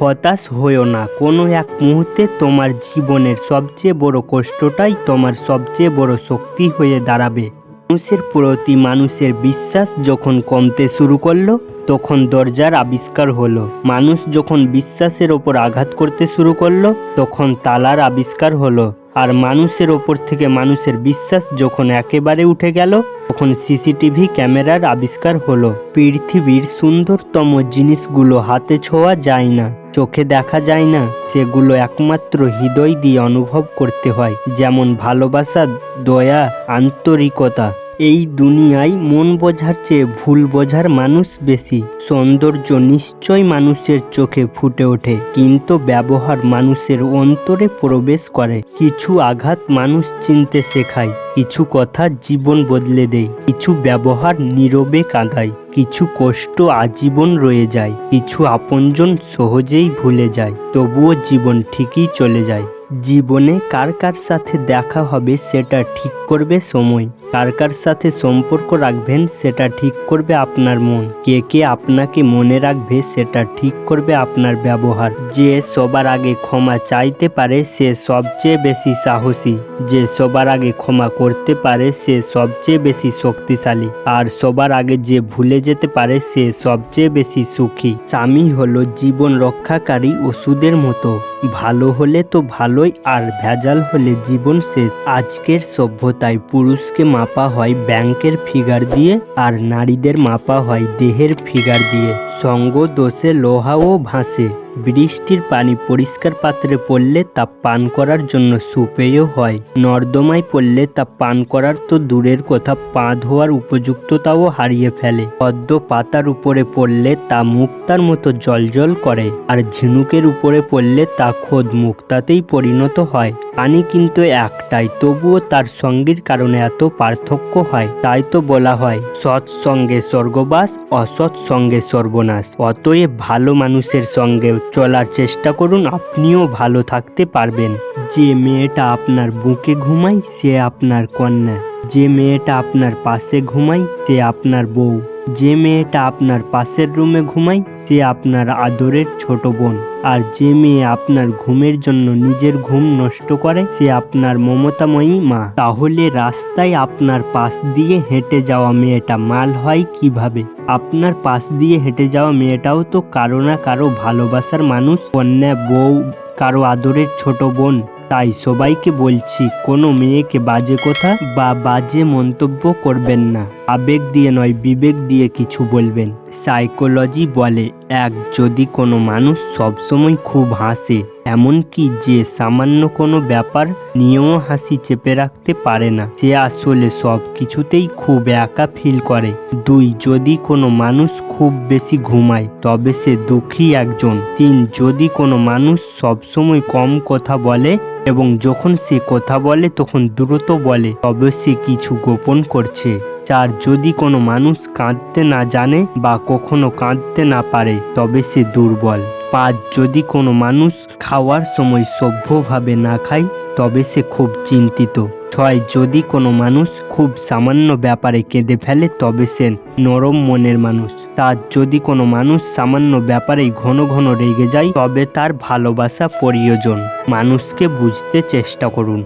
হতাশ হয়েও না। কোনো এক মুহূর্তে তোমার জীবনের সবচেয়ে বড় কষ্টটাই তোমার সবচেয়ে বড় শক্তি হয়ে দাঁড়াবে। মানুষের প্রতি মানুষের বিশ্বাস যখন কমতে শুরু করল তখন দরজার আবিষ্কার হলো। মানুষ যখন বিশ্বাসের ওপর আঘাত করতে শুরু করল, তখন তালার আবিষ্কার হলো। আর মানুষের ওপর থেকে মানুষের বিশ্বাস যখন একেবারে উঠে গেল, তখন সিসিটিভি ক্যামেরার আবিষ্কার হলো। পৃথিবীর সুন্দরতম জিনিসগুলো হাতে ছোঁয়া যায় না, চোখে দেখা যায় না, সেগুলো একমাত্র হৃদয় দিয়ে অনুভব করতে হয়। যেমন ভালোবাসা, দয়া, আন্তরিকতা। এই দুনিয়ায় মন বোঝার চেয়ে ভুল বোঝার মানুষ বেশি। সৌন্দর্য নিশ্চয় মানুষের চোখে ফুটে ওঠে, কিন্তু ব্যবহার মানুষের অন্তরে প্রবেশ করে। কিছু আঘাত মানুষ চিনতে শেখায়, কিছু কথা জীবন বদলে দেয়, কিছু ব্যবহার নীরবে কাঁদায়, কিছু কষ্ট আজীবন রয়ে যায়, কিছু আপনজন সহজেই ভুলে যায়, তবুও জীবন ঠিকই চলে যায়। জীবনে কার কার সাথে দেখা হবে সেটা ঠিক করবে সময়। কার কার সাথে সম্পর্ক রাখবেন সেটা ঠিক করবে আপনার মন। কে কে আপনাকে মনে রাখবে সেটা ঠিক করবে আপনার ব্যবহার। যে সবার আগে ক্ষমা চাইতে পারে সে সবচেয়ে বেশি সাহসী। যে সবার আগে ক্ষমা করতে পারে সে সবচেয়ে বেশি শক্তিশালী। আর সবার আগে যে ভুলে যেতে পারে সে সবচেয়ে বেশি সুখী। স্বামী হলো জীবন রক্ষাকারী ওষুধের মতো। ভালো হলে তো ভালোই আর ভেজাল হলে জীবন শেষ। আজকের সভ্যতায় পুরুষকে মাপা হয় ব্যাংকের ফিগার দিয়ে আর নারীদের মাপা হয় দেহের ফিগার দিয়ে। সঙ্গ দোষে লোহাও ভাসে। বৃষ্টির পানি পরিষ্কার পাত্রে পড়লে তা পান করার জন্য সুপেয় হয়। নর্দমায় পড়লে তা পান করার তো দূরের কথা পা ধোয়ার উপযুক্ততাও হারিয়ে ফেলে। পদ্ম পাতার উপরে পড়লে তা মুক্তার মতো জলজল করে, আর ঝিনুকের উপরে পড়লে তা খোদ মুক্তাতেই পরিণত হয়। পানি কিন্তু একটাই, তবুও তার সঙ্গীর কারণে এত পার্থক্য হয়, তাই তো বলা হয় সৎসঙ্গে স্বর্গবাস, অসৎ সঙ্গে সর্বনাশ। অতএব ভালো মানুষের সঙ্গে চলার চেষ্টা করুন, আপনিও ভালো থাকতে পারবেন। যে মেয়েটা আপনার বুকে ঘুমায়, সে আপনার কন্যা। যে মেয়েটা আপনার পাশে ঘুমায়, সে আপনার বউ। যে মেয়েটা আপনার পাশের রুমে ঘুমায় সে আপনার আদরের ছোট বোন, আর যে মেয়ে আপনার ঘুমের জন্য নিজের ঘুম নষ্ট করে, সে আপনার মমতাময়ী মা। তাহলে রাস্তায় আপনার পাশ দিয়ে হেঁটে যাওয়া মেয়েটা মাল হয় কীভাবে? আপনার পাশ দিয়ে হেঁটে যাওয়া মেয়েটাও তো কারও না কারও ভালোবাসার মানুষ। কন্যা, বউ, কারও আদরের ছোট বোন। তাই সবাইকে বলছি, কোনো মেয়েকে বাজে কথা বা বাজে মন্তব্য করবেন না। আবেগ দিয়ে নয়, বিবেক দিয়ে কিছু বলবেন। সাইকোলজি বলে, এক যদি কোনো মানুষ সবসময় খুব হাসে এমনকি যে সামান্য কোনো ব্যাপার নিয়েও হাসি চেপে রাখতে পারে না। সে আসলে সব কিছুতেই খুব একা ফিল করে। দুই, যদি কোনো মানুষ খুব বেশি ঘুমায়, তবে সে দুঃখী একজন। তিন, যদি কোনো মানুষ সবসময় কম কথা বলে এবং যখন সে কথা বলে, তখন দ্রুত বলে, তবে সে কিছু গোপন করছে। চার, যদি কোনো মানুষ কাঁদতে না জানে বা কখনো কাঁদতে না পারে, তবে সে দুর্বল। পাঁচ, যদি কোনো মানুষ খাওয়ার সময় সভ্যভাবে না খায় তবে সে খুব চিন্তিত। ছয় যদি কোনো মানুষ খুব সামান্য ব্যাপারে কেঁদে ফেলে, তবে সে নরম মনের মানুষ। তার যদি কোনো মানুষ সামান্য ব্যাপারে ঘন ঘন রেগে যায়, তবে তার ভালোবাসা প্রয়োজন। মানুষকে বুঝতে চেষ্টা করুন।